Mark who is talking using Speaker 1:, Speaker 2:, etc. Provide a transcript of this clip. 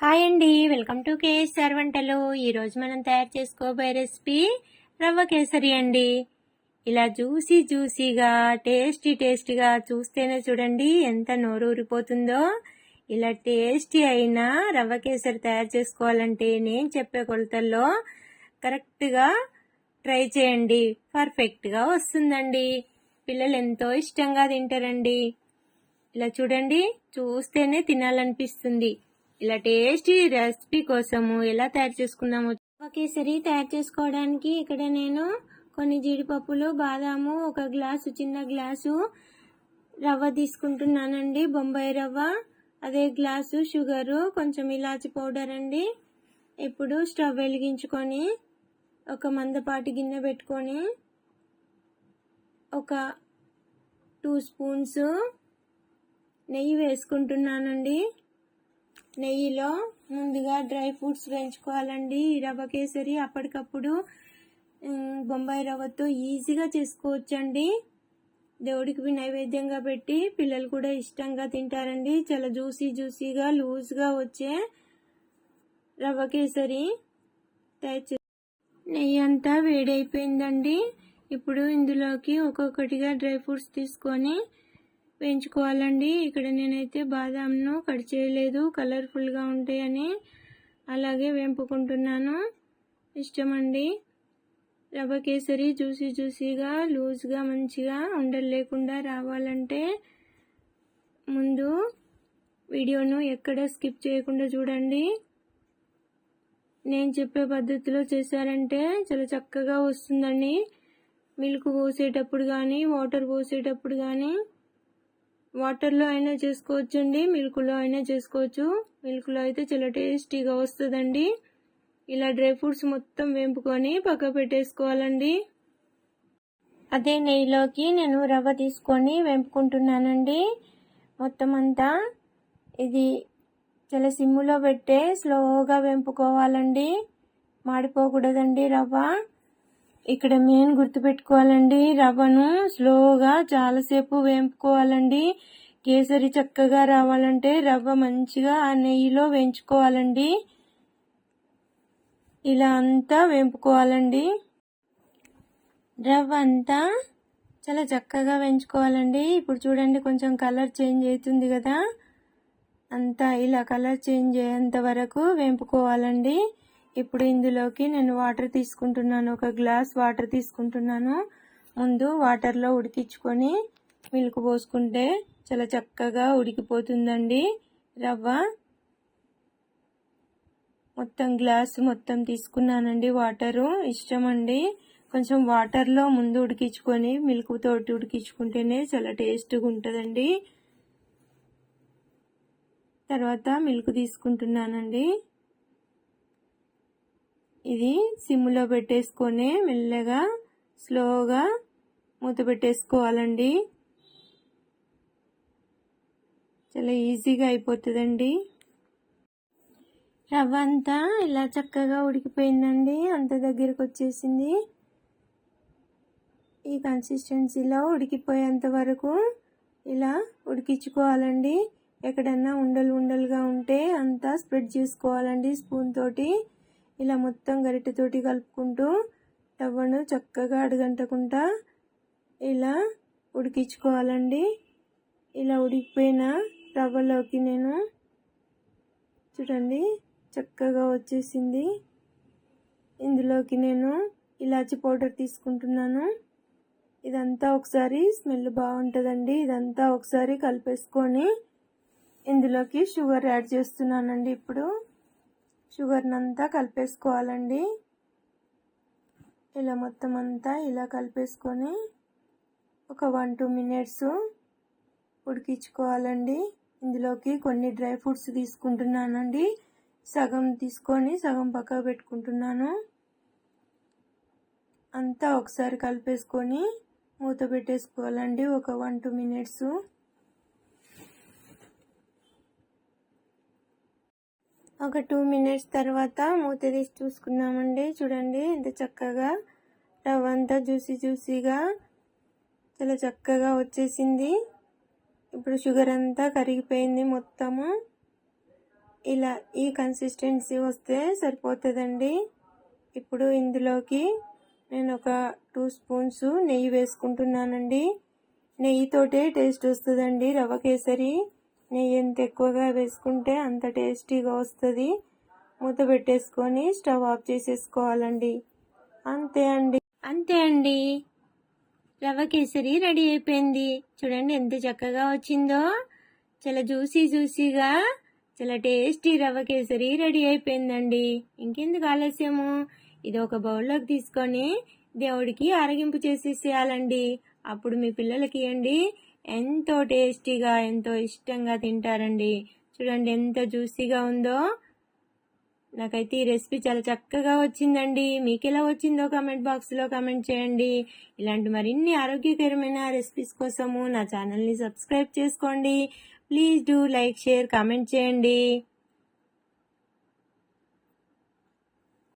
Speaker 1: Hi అండి. Welcome to KSR వంటలు. ఈరోజు మనం తయారు చేసుకోబోయే రెసిపీ రవ్వ కేసరి అండి. ఇలా జ్యూసీ జ్యూసీగా టేస్టీ టేస్టీగా చూస్తేనే చూడండి ఎంత నోరు ఊరిపోతుందో ఇలా టేస్టీ అయిన రవ్వ కేసరి తయారు చేసుకోవాలంటే నేను చెప్పే కొలతల్లో కరెక్ట్గా ట్రై చేయండి. పర్ఫెక్ట్గా వస్తుందండి. పిల్లలు ఎంతో ఇష్టంగా తింటారండి. ఇలా చూడండి చూస్తేనే తినాలనిపిస్తుంది. ఇలా టేస్టీ రెసిపీ కోసము ఎలా తయారు చేసుకున్నాము ఒకేసారి తయారు చేసుకోవడానికి ఇక్కడ నేను కొన్ని జీడిపప్పులు బాదాము ఒక గ్లాసు చిన్న గ్లాసు రవ్వ తీసుకుంటున్నానండి. బొంబాయి రవ్వ అదే గ్లాసు షుగరు కొంచెం ఇలాచి పౌడర్ అండి. ఇప్పుడు స్టవ్ వెలిగించుకొని ఒక మందపాటి గిన్నె పెట్టుకొని ఒక టూ స్పూన్స్ నెయ్యి వేసుకుంటున్నానండి. నెయ్యిలో ముందుగా డ్రై ఫ్రూట్స్ వేయించుకోవాలండి. ఈ రవ్వ కేసరి అప్పటికప్పుడు బొంబాయి రవ్వతో ఈజీగా చేసుకోవచ్చండి. దేవుడికి నైవేద్యంగా పెట్టి పిల్లలు కూడా ఇష్టంగా తింటారండి. చాలా జ్యూసీ జ్యూసీగా లూజ్గా వచ్చే రవ్వ కేసరి తయారు నెయ్యి అంతా వేడైపోయిందండి. ఇప్పుడు ఇందులోకి ఒక్కొక్కటిగా డ్రై ఫ్రూట్స్ తీసుకొని వేయించుకోవాలండి. ఇక్కడ నేనైతే బాదాంను కట్ చేయలేదు. కలర్ఫుల్గా ఉంటాయని అలాగే వేంపుకుంటున్నాను. ఇష్టమండి. రవ్వ కేసరి జ్యూసీ జ్యూసీగా లూజ్గా మంచిగా ఉండలు లేకుండా రావాలంటే ముందు వీడియోను ఎక్కడ స్కిప్ చేయకుండా చూడండి. నేను చెప్పే పద్ధతిలో చేశారంటే చాలా చక్కగా వస్తుందండి. మిల్క్ పోసేటప్పుడు కానీ వాటర్ పోసేటప్పుడు కానీ వాటర్లో అయినా చేసుకోవచ్చు అండి మిల్క్లో అయినా చేసుకోవచ్చు. మిల్క్లో అయితే చాలా టేస్టీగా వస్తుందండి. ఇలా డ్రై ఫ్రూట్స్ మొత్తం వేంపుకొని పక్క పెట్టేసుకోవాలండి. అదే నెయ్యిలోకి నేను రవ్వ తీసుకొని వేంపుకుంటున్నానండి. మొత్తం అంతా ఇది చాలా సిమ్ములో పెట్టే స్లోగా వేంపుకోవాలండి. మాడిపోకూడదండి రవ్వ. ఇక్కడ మెయిన్ గుర్తుపెట్టుకోవాలండి రవ్వను స్లోగా చాలాసేపు వేపుకోవాలండి. కేసరి చక్కగా రావాలంటే రవ్వ మంచిగా ఆ నెయ్యిలో వేయించుకోవాలండి. ఇలా అంతా వేంపుకోవాలండి. రవ్వ అంతా చాలా చక్కగా వేయించుకోవాలండి. ఇప్పుడు చూడండి కొంచెం కలర్ చేంజ్ అవుతుంది కదా. అంతా ఇలా కలర్ చేంజ్ అయ్యేంత వరకు వేంపుకోవాలండి. ఇప్పుడు ఇందులోకి నేను వాటర్ తీసుకుంటున్నాను. ఒక గ్లాస్ వాటర్ తీసుకుంటున్నాను. ముందు వాటర్లో ఉడికించుకొని మిల్క్ పోసుకుంటే చాలా చక్కగా ఉడికిపోతుందండి. రవ్వ. మొత్తం గ్లాస్ మొత్తం తీసుకున్నానండి వాటరు. ఇష్టం అండి కొంచెం వాటర్లో ముందు ఉడికించుకొని మిల్క్ తోటి ఉడికించుకుంటేనే చాలా టేస్ట్గా ఉంటుందండి. తర్వాత మిల్క్ తీసుకుంటున్నానండి. ఇది సిమ్లో పెట్టేసుకొని మెల్లగా స్లోగా మూత పెట్టేసుకోవాలండి. చాలా ఈజీగా అయిపోతుందండి. రవ్వ అంతా ఇలా చక్కగా ఉడికిపోయిందండి. అంత దగ్గరకు వచ్చేసింది. ఈ కన్సిస్టెన్సీలో ఉడికిపోయేంత వరకు ఇలా ఉడికించుకోవాలండి. ఎక్కడన్నా ఉండలు ఉండలుగా ఉంటే అంతా స్ప్రెడ్ చేసుకోవాలండి స్పూన్ తోటి. ఇలా మొత్తం గరిటెతోటి కలుపుకుంటూ రవ్వను చక్కగా అడగంటకుండా ఇలా ఉడికించుకోవాలండి. ఇలా ఉడికిపోయిన రవ్వలోకి నేను చూడండి చక్కగా వచ్చేసింది. ఇందులోకి నేను ఇలాచి పౌడర్ తీసుకుంటున్నాను. ఇదంతా ఒకసారి స్మెల్ బాగుంటుందండి. ఇదంతా ఒకసారి కలిపేసుకొని ఇందులోకి షుగర్ యాడ్ చేస్తున్నానండి ఇప్పుడు. షుగర్ని అంతా కలిపేసుకోవాలండి. ఇలా మొత్తం అంతా ఇలా కలిపేసుకొని ఒక వన్ టూ మినిట్స్ ఉడికించుకోవాలండి. ఇందులోకి కొన్ని డ్రై ఫ్రూట్స్ తీసుకుంటున్నానండి. సగం తీసుకొని సగం పక్కకు పెట్టుకుంటున్నాను. అంతా ఒకసారి కలిపేసుకొని మూత పెట్టేసుకోవాలండి. ఒక వన్ టూ మినిట్స్ ఒక టూ మినిట్స్ తర్వాత మూత తీసి చూసుకున్నామండి చూడండి ఎంత చక్కగా రవ్వ అంతా జ్యూసీ జ్యూసీగా చాలా చక్కగా వచ్చేసింది. ఇప్పుడు షుగర్ అంతా కరిగిపోయింది మొత్తము. ఇలా ఈ కన్సిస్టెన్సీ వస్తే సరిపోతుందండి. ఇప్పుడు ఇందులోకి నేను ఒక టూ స్పూన్స్ నెయ్యి వేసుకుంటున్నానండి. నెయ్యితోటే టేస్ట్ వస్తుందండి రవ్వ కేసరి. నెయ్యి ఎంత ఎక్కువగా వేసుకుంటే అంత టేస్టీగా వస్తుంది. మూత పెట్టేసుకొని స్టవ్ ఆఫ్ చేసేసుకోవాలండి. అంతే అండి. అంతే అండి. రవ్వ కేసరి రెడీ అయిపోయింది. చూడండి ఎంత చక్కగా వచ్చిందో. చాలా జ్యూసీ జ్యూసీగా చాలా టేస్టీ రవ్వ కేసరి రెడీ అయిపోయిందండి. ఇంకెందుకు ఆలస్యము? ఇది ఒక బౌల్లోకి తీసుకొని దేవుడికి ఆరగింపు చేసేసేయాలండి. అప్పుడు మీ పిల్లలకి ఇవ్వండి. ఎంతో టేస్టీగా ఎంతో ఇష్టంగా తింటారండి. చూడండి ఎంత జ్యూసీగా ఉందో. నాకైతే ఈ రెసిపీ చాలా చక్కగా వచ్చిందండి. మీకు ఎలా వచ్చిందో కామెంట్ బాక్స్లో కామెంట్ చేయండి. ఇలాంటి మరిన్ని ఆరోగ్యకరమైన రెసిపీస్ కోసము నా ఛానల్ని సబ్స్క్రైబ్ చేసుకోండి. Please do like share comment చేయండి.